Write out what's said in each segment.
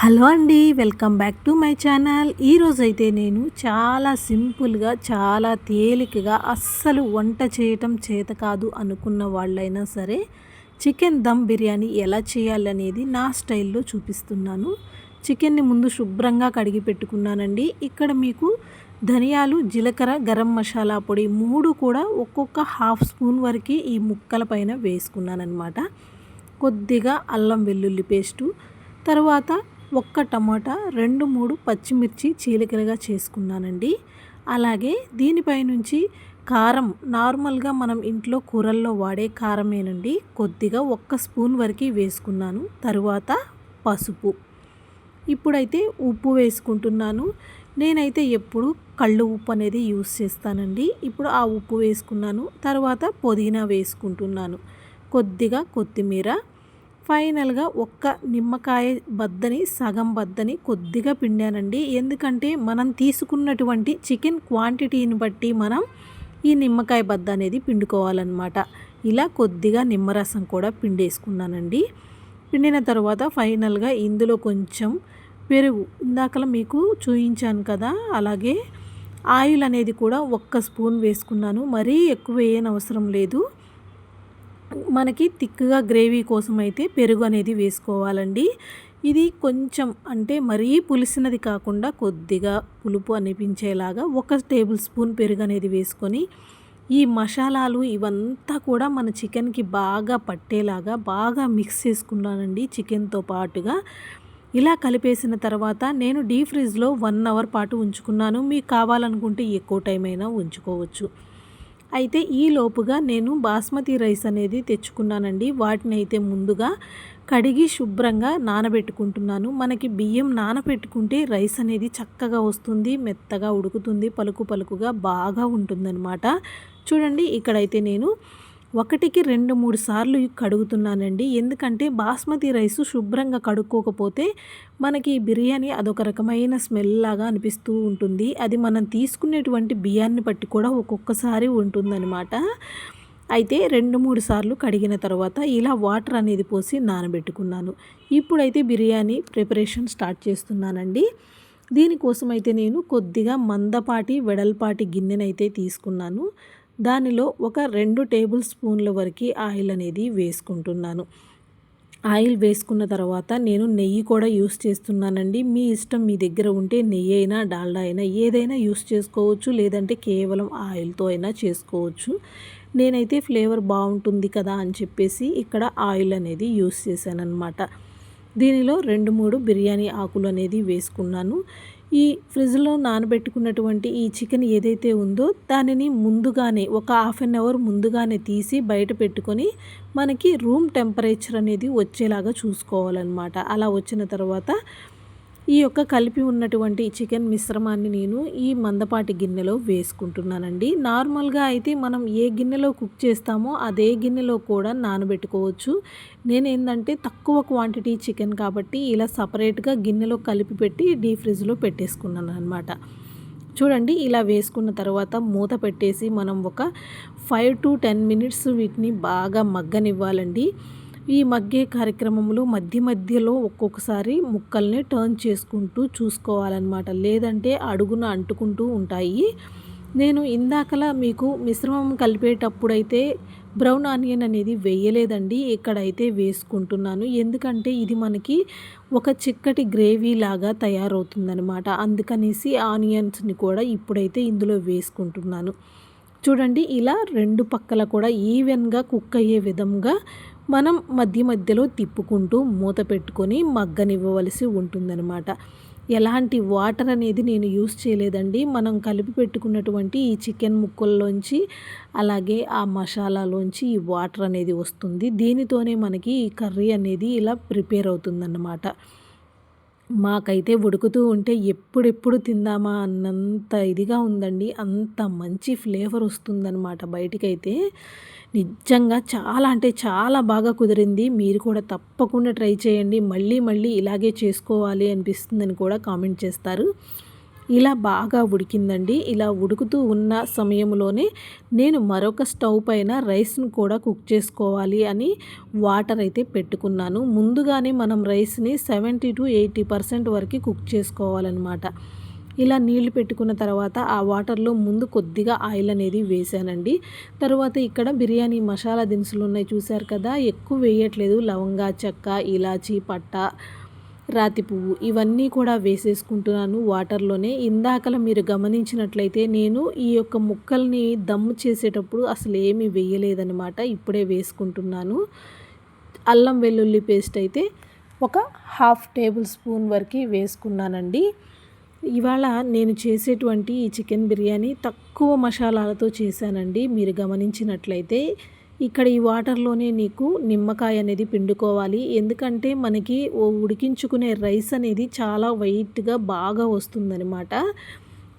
Hello అండి welcome back to my channel. ఈరోజైతే నేను చాలా సింపుల్గా చాలా తేలికగా అస్సలు వంట చేయటం చేత కాదు అనుకున్న వాళ్ళైనా సరే చికెన్ దమ్ బిర్యానీ ఎలా చేయాలనేది నా స్టైల్లో చూపిస్తున్నాను. చికెన్ని ముందు శుభ్రంగా కడిగి పెట్టుకున్నానండి. ఇక్కడ మీకు ధనియాలు జీలకర్ర గరం మసాలా పొడి మూడు కూడా ఒక్కొక్క హాఫ్ స్పూన్ వరకు ఈ ముక్కల పైన వేసుకున్నానమాట కొద్దిగా అల్లం వెల్లుల్లి పేస్టు తర్వాత ఒక్క టమాటా రెండు మూడు పచ్చిమిర్చి చీలికలుగా చేసుకున్నానండి. అలాగే దీనిపై నుంచి కారం నార్మల్గా మనం ఇంట్లో కూరల్లో వాడే కారమేనండి. కొద్దిగా ఒక్క స్పూన్ వరకు వేసుకున్నాను. తరువాత పసుపు. ఇప్పుడైతే ఉప్పు వేసుకుంటున్నాను. నేనైతే ఎప్పుడు కళ్ళు ఉప్పు అనేది యూస్ చేస్తానండి. ఇప్పుడు ఆ ఉప్పు వేసుకున్నాను. తర్వాత పుదీనా వేసుకుంటున్నాను. కొద్దిగా కొత్తిమీర ఫైనల్గా ఒక్క నిమ్మకాయ బద్దని సగం బద్దని కొద్దిగా పిండానండి. ఎందుకంటే మనం తీసుకున్నటువంటి చికెన్ క్వాంటిటీని బట్టి మనం ఈ నిమ్మకాయ బద్ద అనేది పిండుకోవాలన్నమాట. ఇలా కొద్దిగా నిమ్మరసం కూడా పిండేసుకున్నానండి. పిండిన తర్వాత ఫైనల్గా ఇందులో కొంచెం పెరుగు. ఇందాకలా మీకు చూయించాను కదా అలాగే ఆయిల్ అనేది కూడా ఒక్క స్పూన్ వేసుకున్నాను. మరీ ఎక్కువ వేయనవసరం లేదు. మనకి థిక్గా గ్రేవీ కోసం అయితే పెరుగు అనేది వేసుకోవాలండి. ఇది కొంచెం అంటే మరీ పులిసినది కాకుండా కొద్దిగా పులుపు అనిపించేలాగా ఒక టేబుల్ స్పూన్ పెరుగు అనేది వేసుకొని ఈ మసాలాలు ఇవంతా కూడా మన చికెన్కి బాగా పట్టేలాగా బాగా మిక్స్ చేసుకున్నానండి చికెన్తో పాటుగా. ఇలా కలిపేసిన తర్వాత నేను డీ ఫ్రిడ్జ్లో వన్ అవర్ పాటు ఉంచుకున్నాను. మీకు కావాలనుకుంటే ఎక్కువ టైం అయినా ఉంచుకోవచ్చు. అయితే ఈ లోపుగా నేను బాస్మతి రైస్ అనేది తెచ్చుకున్నానండి. వాటిని అయితే ముందుగా కడిగి శుభ్రంగా నానబెట్టుకుంటున్నాను. మనకి బియ్యం నానబెట్టుకుంటే రైస్ అనేది చక్కగా వస్తుంది మెత్తగా ఉడుకుతుంది పలుకు పలుకుగా బాగా ఉంటుందన్నమాట. చూడండి ఇక్కడైతే నేను ఒకటికి రెండు మూడు సార్లు కడుగుతున్నానండి. ఎందుకంటే బాస్మతి రైస్ శుభ్రంగా కడుక్కోకపోతే మనకి బిర్యానీ అదొక రకమైన స్మెల్ లాగా అనిపిస్తూ ఉంటుంది. అది మనం తీసుకునేటువంటి బియ్యాన్ని బట్టి కూడా ఒక్కొక్కసారి ఉంటుందన్నమాట. అయితే రెండు మూడు సార్లు కడిగిన తర్వాత ఇలా వాటర్ అనేది పోసి నానబెట్టుకున్నాను. ఇప్పుడైతే బిర్యానీ ప్రిపరేషన్ స్టార్ట్ చేస్తున్నానండి. దీనికోసం అయితే నేను కొద్దిగా మందపాటి వెడల్పాటి గిన్నెనైతే తీసుకున్నాను. దానిలో ఒక రెండు టేబుల్ స్పూన్ల వరకు ఆయిల్ అనేది వేసుకుంటున్నాను. ఆయిల్ వేసుకున్న తర్వాత నేను నెయ్యి కూడా యూస్ చేస్తున్నానండి. మీ ఇష్టం మీ దగ్గర ఉంటే నెయ్యి అయినా డాల్డా అయినా ఏదైనా యూస్ చేసుకోవచ్చు. లేదంటే కేవలం ఆయిల్తో అయినా చేసుకోవచ్చు. నేనైతే ఫ్లేవర్ బాగుంటుంది కదా అని చెప్పేసి ఇక్కడ ఆయిల్ అనేది యూస్ చేశాను అనమాట దీనిలో రెండు మూడు బిర్యానీ ఆకులు అనేది వేసుకున్నాను. ఈ ఫ్రిడ్జ్లో నానబెట్టుకున్నటువంటి ఈ చికెన్ ఏదైతే ఉందో దానిని ముందుగానే ఒక హాఫ్ అన్ అవర్ ముందుగానే తీసి బయట పెట్టుకొని మనకి రూమ్ టెంపరేచర్ అనేది వచ్చేలాగా చూసుకోవాలన్నమాట. అలా వచ్చిన తర్వాత ఈ యొక్క కలిపి ఉన్నటువంటి చికెన్ మిశ్రమాన్ని నేను ఈ మందపాటి గిన్నెలో వేసుకుంటున్నానండి. నార్మల్గా అయితే మనం ఏ గిన్నెలో కుక్ చేస్తామో అదే గిన్నెలో కూడా నానబెట్టుకోవచ్చు. నేను ఏంటంటే తక్కువ క్వాంటిటీ చికెన్ కాబట్టి ఇలా సపరేట్గా గిన్నెలో కలిపి పెట్టి డీ ఫ్రిడ్జ్లో పెట్టేసుకున్నాను అనమాట చూడండి ఇలా వేసుకున్న తర్వాత మూత పెట్టేసి మనం ఒక ఫైవ్ టు టెన్ మినిట్స్ వీటిని బాగా మగ్గనివ్వాలండి. ఈ మగ్గే కార్యక్రమంలో మధ్య మధ్యలో ఒక్కొక్కసారి ముక్కల్ని టర్న్ చేసుకుంటూ చూసుకోవాలన్నమాట. లేదంటే అడుగున అంటుకుంటూ ఉంటాయి. నేను ఇందాకలా మీకు మిశ్రమం కలిపేటప్పుడైతే బ్రౌన్ ఆనియన్ అనేది వేయలేదండి. ఇక్కడైతే వేసుకుంటున్నాను. ఎందుకంటే ఇది మనకి ఒక చిక్కటి గ్రేవీ లాగా తయారవుతుందనమాట అందుకనేసి ఆనియన్స్ని కూడా ఇప్పుడైతే ఇందులో వేసుకుంటున్నాను. చూడండి ఇలా రెండు పక్కల కూడా ఈవెన్గా కుక్ అయ్యే విధంగా మనం మధ్య మధ్యలో తిప్పుకుంటూ మూత పెట్టుకొని మగ్గనివ్వవలసి ఉంటుందన్నమాట. ఎలాంటి వాటర్ అనేది నేను యూస్ చేయలేదండి. మనం కలిపి పెట్టుకున్నటువంటి ఈ చికెన్ ముక్కల్లోంచి అలాగే ఆ మసాలాలోంచి ఈ వాటర్ అనేది వస్తుంది. దీనితోనే మనకి ఈ కర్రీ అనేది ఇలా ప్రిపేర్ అవుతుందన్నమాట. మాకైతే ఉడుకుతూ ఉంటే ఎప్పుడెప్పుడు తిందామా అన్నంత ఇదిగా ఉందండి. అంత మంచి ఫ్లేవర్ వస్తుందన్నమాట బయటికైతే. నిజంగా చాలా అంటే చాలా బాగా కుదిరింది. మీరు కూడా తప్పకుండా ట్రై చేయండి. మళ్ళీ మళ్ళీ ఇలాగే చేసుకోవాలి అనిపిస్తుందని కూడా కామెంట్ చేస్తారు. ఇలా బాగా ఉడికిందండి. ఇలా ఉడుకుతూ ఉన్న సమయంలోనే నేను మరొక స్టవ్ పైన రైస్ను కూడా కుక్ చేసుకోవాలి అని వాటర్ అయితే పెట్టుకున్నాను. ముందుగానే మనం రైస్ని సెవెంటీ టు ఎయిటీ పర్సెంట్ వరకు కుక్ చేసుకోవాలన్నమాట. ఇలా నీళ్ళు పెట్టుకున్న తర్వాత ఆ వాటర్లో ముందు కొద్దిగా ఆయిల్ అనేది వేసానండి. తర్వాత ఇక్కడ బిర్యానీ మసాలా దినుసులు ఉన్నాయి చూశారు కదా? ఎక్కువ వేయట్లేదు. లవంగా చెక్క ఇలాచీ పట్ట రాతి పువ్వు. ఇవన్నీ కూడా వేసేసుకుంటున్నాను వాటర్లోనే. ఇందాకల మీరు గమనించినట్లయితే నేను ఈ యొక్క ముక్కల్ని దమ్ము చేసేటప్పుడు అసలు ఏమీ వేయలేదనమాట ఇప్పుడే వేసుకుంటున్నాను. అల్లం వెల్లుల్లి పేస్ట్ అయితే ఒక హాఫ్ టేబుల్ స్పూన్ వరకు వేసుకున్నానండి. ఇవాళ నేను చేసేటువంటి ఈ చికెన్ బిర్యానీ తక్కువ మసాలాలతో చేశానండి. మీరు గమనించినట్లయితే ఇక్కడ ఈ వాటర్లోనే నీకు నిమ్మకాయ అనేది పిండుకోవాలి. ఎందుకంటే మనకి ఉడికించుకునే రైస్ అనేది చాలా వైట్గా బాగా వస్తుందనమాట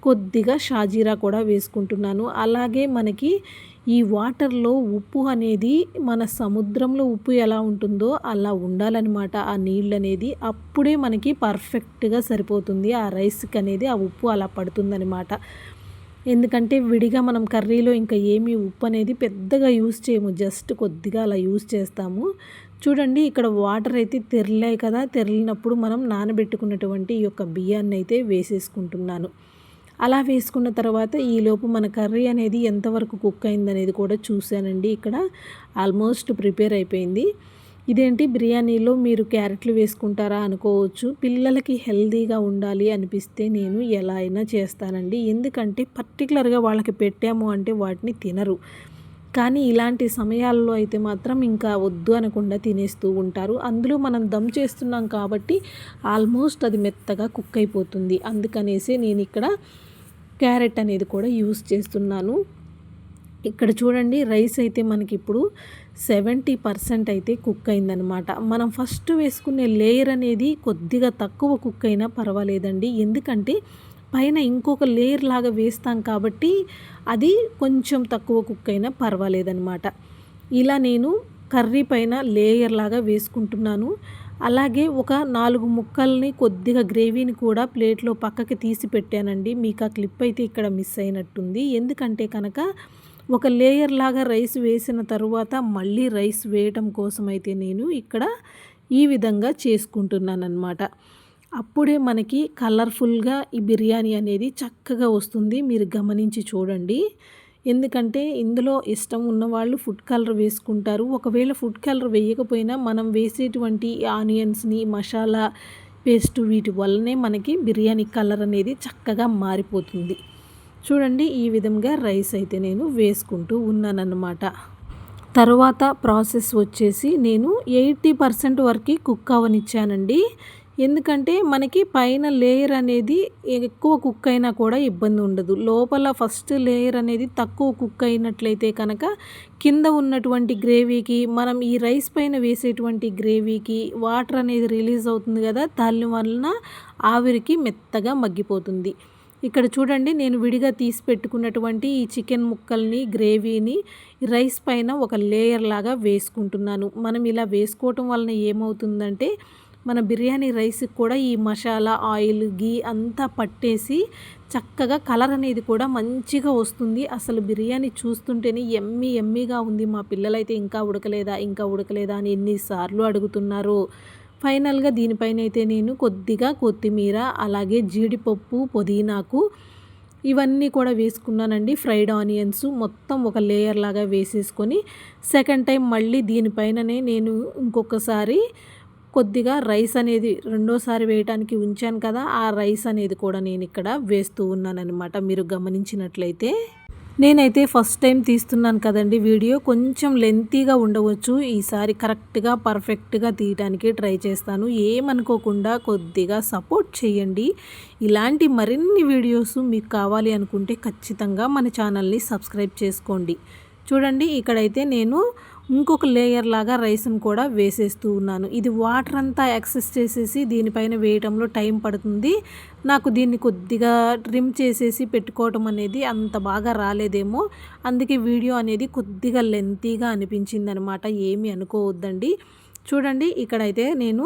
కొద్దిగా షాజీరా కూడా వేసుకుంటున్నాను. అలాగే మనకి ఈ వాటర్లో ఉప్పు అనేది మన సముద్రంలో ఉప్పు ఎలా ఉంటుందో అలా ఉండాలన్నమాట ఆ నీళ్ళు అనేది అప్పుడే మనకి పర్ఫెక్ట్గా సరిపోతుంది. ఆ రైస్కి అనేది ఆ ఉప్పు అలా పడుతుందనమాట ఎందుకంటే విడిగా మనం కర్రీలో ఇంకా ఏమీ ఉప్పు అనేది పెద్దగా యూస్ చేయము. జస్ట్ కొద్దిగా అలా యూస్ చేస్తాము. చూడండి ఇక్కడ వాటర్ అయితే తెరలే కదా. తెరలినప్పుడు మనం నానబెట్టుకున్నటువంటి ఈ యొక్క బియ్యాన్ని అయితే వేసేసుకుంటున్నాను. అలా వేసుకున్న తర్వాత ఈలోపు మన కర్రీ అనేది ఎంతవరకు కుక్ అయిందనేది కూడా చూశానండి. ఇక్కడ ఆల్మోస్ట్ ప్రిపేర్ అయిపోయింది. ఇదేంటి? బిర్యానీలో మీరు క్యారెట్లు వేసుకుంటారా అనుకోవచ్చు. పిల్లలకి హెల్దీగా ఉండాలి అనిపిస్తే నేను ఎలా అయినా చేస్తానండి. ఎందుకంటే పర్టికులర్గా వాళ్ళకి పెట్టాము అంటే వాటిని తినరు. కానీ ఇలాంటి సమయాల్లో అయితే మాత్రం ఇంకా వద్దు అనకుండా తినేస్తూ ఉంటారు. అందులో మనం దమ్ చేస్తున్నాం కాబట్టి ఆల్మోస్ట్ అది మెత్తగా కుక్ అయిపోతుంది. అందుకనేసి నేను ఇక్కడ క్యారెట్ అనేది కూడా యూస్ చేస్తున్నాను. ఇక్కడ చూడండి రైస్ అయితే మనకి ఇప్పుడు సెవెంటీ పర్సెంట్ అయితే కుక్ అయిందనమాట మనం ఫస్ట్ వేసుకునే లేయర్ అనేది కొద్దిగా తక్కువ కుక్ అయినా పర్వాలేదండి. ఎందుకంటే పైన ఇంకొక లేయర్ లాగా వేస్తాం కాబట్టి అది కొంచెం తక్కువ కుక్ అయినా పర్వాలేదనమాట ఇలా నేను కర్రీ పైన లేయర్ లాగా వేసుకుంటున్నాను. అలాగే ఒక నాలుగు ముక్కల్ని కొద్దిగా గ్రేవీని కూడా ప్లేట్లో పక్కకి తీసి పెట్టానండి. మీకు ఆ క్లిప్ అయితే ఇక్కడ మిస్ అయినట్టుంది. ఎందుకంటే కనుక ఒక లేయర్ లాగా రైస్ వేసిన తర్వాత మళ్ళీ రైస్ వేయటం కోసం అయితే నేను ఇక్కడ ఈ విధంగా చేసుకుంటున్నాను అనమాట అప్పుడే మనకి కలర్ఫుల్గా ఈ బిర్యానీ అనేది చక్కగా వస్తుంది. మీరు గమనించి చూడండి. ఎందుకంటే ఇందులో ఇష్టం ఉన్నవాళ్ళు ఫుడ్ కలర్ వేసుకుంటారు. ఒకవేళ ఫుడ్ కలర్ వేయకపోయినా మనం వేసేటువంటి ఆనియన్స్ని మసాలా పేస్ట్ వీటి వల్లనే మనకి బిర్యానీ కలర్ అనేది చక్కగా మారిపోతుంది. చూడండి ఈ విధంగా రైస్ అయితే నేను వేసుకుంటూ ఉన్నానన్నమాట. తర్వాత ప్రాసెస్ వచ్చేసి నేను ఎయిటీ పర్సెంట్ వరకు కుక్ అవనిచ్చానండి. ఎందుకంటే మనకి పైన లేయర్ అనేది ఎక్కువ కుక్ అయినా కూడా ఇబ్బంది ఉండదు. లోపల ఫస్ట్ లేయర్ అనేది తక్కువ కుక్ అయినట్లయితే కనుక కింద ఉన్నటువంటి గ్రేవీకి మనం ఈ రైస్ పైన వేసేటువంటి గ్రేవీకి వాటర్ అనేది రిలీజ్ అవుతుంది కదా దాని వలన ఆవిరికి మెత్తగా మగ్గిపోతుంది. ఇక్కడ చూడండి నేను విడిగా తీసి పెట్టుకున్నటువంటి ఈ చికెన్ ముక్కల్ని గ్రేవీని రైస్ పైన ఒక లేయర్ లాగా వేసుకుంటున్నాను. మనం ఇలా వేసుకోవటం వలన ఏమవుతుందంటే మన బిర్యానీ రైస్కి కూడా ఈ మసాలా ఆయిల్ గీ అంతా పట్టేసి చక్కగా కలర్ అనేది కూడా మంచిగా వస్తుంది. అసలు బిర్యానీ చూస్తుంటేనే ఎమ్మి ఎమ్మిగా ఉంది. మా పిల్లలైతే ఇంకా ఉడకలేదా ఇంకా ఉడకలేదా అని ఎన్నిసార్లు అడుగుతున్నారు. ఫైనల్గా దీనిపైన అయితే నేను కొద్దిగా కొత్తిమీర అలాగే జీడిపప్పు పుదీనాకు ఇవన్నీ కూడా వేసుకున్నానండి. ఫ్రైడ్ ఆనియన్స్ మొత్తం ఒక లేయర్ లాగా వేసేసుకొని సెకండ్ టైం మళ్ళీ దీనిపైననే నేను ఇంకొకసారి కొద్దిగా రైస్ అనేది రెండోసారి వేయటానికి ఉంచాను కదా ఆ రైస్ అనేది కూడా నేను ఇక్కడ వేస్తూ ఉన్నానన్నమాట. మీరు గమనించినట్లయితే నేనైతే ఫస్ట్ టైం తీస్తున్నాను కదండి వీడియో. కొంచెం లెంతీగా ఉండవచ్చు. ఈసారి కరెక్ట్గా పర్ఫెక్ట్గా తీయడానికి ట్రై చేస్తాను. ఏమనుకోకుండా కొద్దిగా సపోర్ట్ చేయండి. ఇలాంటి మరిన్ని వీడియోస్ మీకు కావాలి అనుకుంటే ఖచ్చితంగా మన ఛానల్ని సబ్స్క్రైబ్ చేసుకోండి. చూడండి ఇక్కడైతే నేను ఇంకొక లేయర్ లాగా రైస్ను కూడా వేసేస్తూ ఉన్నాను. ఇది వాటర్ అంతా యాక్సెస్ చేసేసి దీనిపైన వేయటంలో టైం పడుతుంది. నాకు దీన్ని కొద్దిగా ట్రిమ్ చేసేసి పెట్టుకోవటం అనేది అంత బాగా రాలేదేమో. అందుకే వీడియో అనేది కొద్దిగా లెంతీగా అనిపించింది అనమాట ఏమి అనుకోవద్దండి. చూడండి ఇక్కడైతే నేను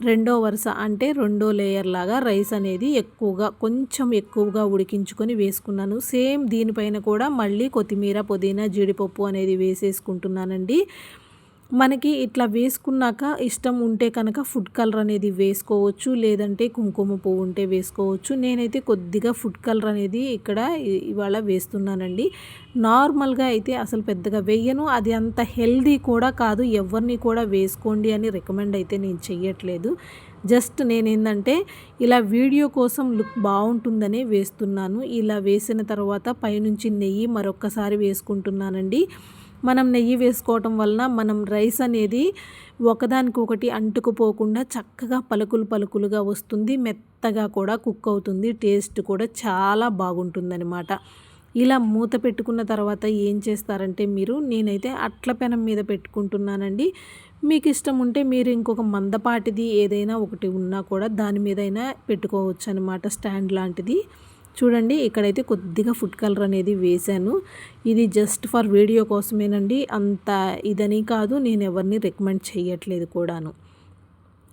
రెండో వరుస అంటే రెండో లేయర్ లాగా రైస్ అనేది ఎక్కువగా కొంచెం ఎక్కువగా ఉడికించుకొని వేసుకున్నాను. సేమ్ దీనిపైన కూడా మళ్ళీ కొత్తిమీర పుదీనా జీడిపప్పు అనేది వేసేసుకుంటున్నానండి. మనకి ఇట్లా వేసుకున్నాక ఇష్టం ఉంటే కనుక ఫుడ్ కలర్ అనేది వేసుకోవచ్చు లేదంటే కుంకుమ పువ్వు ఉంటే వేసుకోవచ్చు. నేనైతే కొద్దిగా ఫుడ్ కలర్ అనేది ఇక్కడ ఇవాళ వేస్తున్నానండి. నార్మల్గా అయితే అసలు పెద్దగా వేయను. అది అంత హెల్దీ కూడా కాదు. ఎవరిని కూడా వేసుకోండి అని రికమెండ్ అయితే నేను చెయ్యట్లేదు. జస్ట్ నేనేందంటే ఇలా వీడియో కోసం లుక్ బాగుంటుందనే వేస్తున్నాను. ఇలా వేసిన తర్వాత పైనుంచి నెయ్యి మరొక్కసారి వేసుకుంటున్నానండి. మనం నెయ్యి వేసుకోవటం వలన మనం రైస్ అనేది ఒకదానికొకటి అంటుకుపోకుండా చక్కగా పలుకులు పలుకులుగా వస్తుంది. మెత్తగా కూడా కుక్ అవుతుంది. టేస్ట్ కూడా చాలా బాగుంటుందన్నమాట. ఇలా మూత పెట్టుకున్న తర్వాత ఏం చేస్తారంటే మీరు నేనైతే అట్ల పెనం మీద పెట్టుకుంటున్నానండి. మీకు ఇష్టం ఉంటే మీరు ఇంకొక మందపాటిది ఏదైనా ఒకటి ఉన్నా కూడా దాని మీదైనా పెట్టుకోవచ్చు అనమాట స్టాండ్ లాంటిది. చూడండి ఇక్కడైతే కొద్దిగా ఫుడ్ కలర్ అనేది వేశాను. ఇది జస్ట్ ఫర్ వీడియో కోసమేనండి. అంత ఇదని కాదు నేను ఎవరిని రికమెండ్ చేయట్లేదు కూడాను.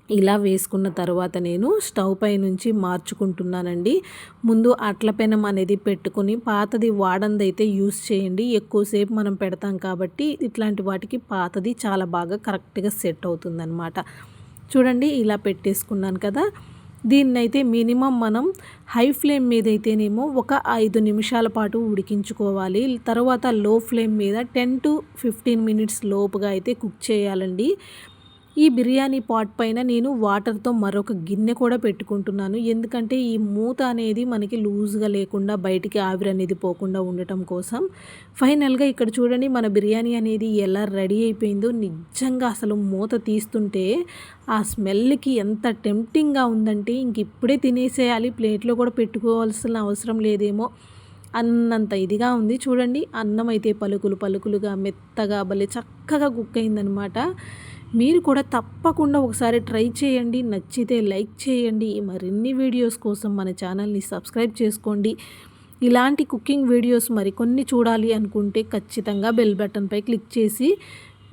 ఇలా వేసుకున్న తర్వాత నేను స్టవ్ పై నుంచి మార్చుకుంటున్నానండి. ముందు అట్ల పెనం అనేది పెట్టుకుని పాతది వాడందైతే యూస్ చేయండి. ఎక్కువసేపు మనం పెడతాం కాబట్టి ఇట్లాంటి వాటికి పాతది చాలా బాగా కరెక్ట్గా సెట్ అవుతుందన్నమాట. చూడండి ఇలా పెట్టేసుకున్నాను కదా. దీన్నైతే మినిమం మనం హై ఫ్లేమ్ మీద అయితేనేమో ఒక ఐదు నిమిషాల పాటు ఉడికించుకోవాలి. తర్వాత లో ఫ్లేమ్ మీద టెన్ టు ఫిఫ్టీన్ మినిట్స్ లోపుగా అయితే కుక్ చేయాలండి. ఈ బిర్యానీ పాట్ పైన నేను వాటర్తో మరొక గిన్నె కూడా పెట్టుకుంటున్నాను. ఎందుకంటే ఈ మూత అనేది మనకి లూజ్గా లేకుండా బయటికి ఆవిరి అనేది పోకుండా ఉండటం కోసం. ఫైనల్గా ఇక్కడ చూడండి మన బిర్యానీ అనేది ఎలా రెడీ అయిపోయిందో. నిజంగా అసలు మూత తీస్తుంటే ఆ స్మెల్కి ఎంత టెంప్టింగ్గా ఉందంటే ఇంక ఇప్పుడే తినేసేయాలి. ప్లేట్లో కూడా పెట్టుకోవాల్సిన అవసరం లేదేమో. అన్నంత ఇదిగా ఉంది. చూడండి అన్నం అయితే పలుకులు పలుకులుగా మెత్తగా భలే చక్కగా కుక్ అయిందనమాట. మీరు కూడా తప్పకుండా ఒకసారి ట్రై చేయండి నచ్చితే లైక్ చేయండి. మరిన్ని వీడియోస్ కోసం మన ఛానల్ని సబ్స్క్రైబ్ చేసుకోండి. ఇలాంటి కుకింగ్ వీడియోస్ మరికొన్ని చూడాలి అనుకుంటే ఖచ్చితంగా బెల్ బటన్పై క్లిక్ చేసి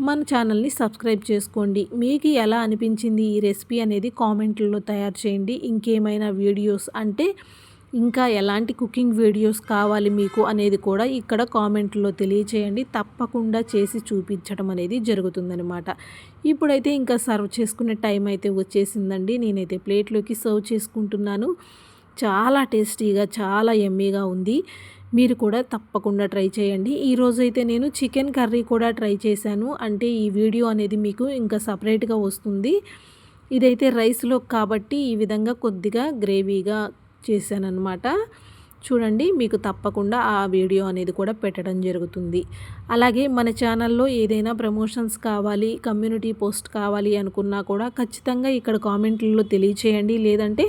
మన ఛానల్ని సబ్స్క్రైబ్ చేసుకోండి. మీకు ఎలా అనిపించింది ఈ రెసిపీ అనేది కామెంట్లలో తయారు చేయండి. ఇంకేమైనా వీడియోస్ అంటే ఇంకా ఎలాంటి కుకింగ్ వీడియోస్ కావాలి మీకు అనేది కూడా ఇక్కడ కామెంట్లో తెలియచేయండి. తప్పకుండా చేసి చూపించడం అనేది జరుగుతుందనమాట ఇప్పుడైతే ఇంకా సర్వ్ చేసుకునే టైం అయితే వచ్చేసిందండి. నేనైతే ప్లేట్లోకి సర్వ్ చేసుకుంటున్నాను. చాలా టేస్టీగా చాలా ఎమ్మీగా ఉంది. మీరు కూడా తప్పకుండా ట్రై చేయండి. ఈరోజైతే నేను చికెన్ కర్రీ కూడా ట్రై చేశాను. అంటే ఈ వీడియో అనేది మీకు ఇంకా సపరేట్గా వస్తుంది. ఇదైతే రైస్లో కాబట్టి ఈ విధంగా కొద్దిగా గ్రేవీగా చేశానమాట చూడండి మీకు తప్పకుండా ఆ వీడియో అనేది కూడా పెట్టడం జరుగుతుంది. అలాగే మన ఛానల్లో ఏదైనా ప్రమోషన్స్ కావాలి కమ్యూనిటీ పోస్ట్ కావాలి అనుకున్నా కూడా ఖచ్చితంగా ఇక్కడ కామెంట్లలో తెలియచేయండి. లేదంటే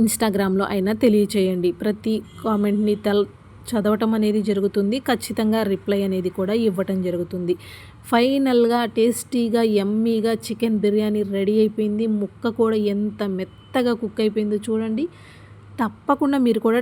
ఇన్స్టాగ్రామ్లో అయినా తెలియచేయండి. ప్రతి కామెంట్ని తల చదవటం అనేది జరుగుతుంది. ఖచ్చితంగా రిప్లై అనేది కూడా ఇవ్వటం జరుగుతుంది. ఫైనల్గా టేస్టీగా ఎమ్మీగా చికెన్ బిర్యానీ రెడీ అయిపోయింది. ముక్క కూడా ఎంత మెత్తగా కుక్ అయిపోయిందో చూడండి. తప్పకుండా మీరు కూడా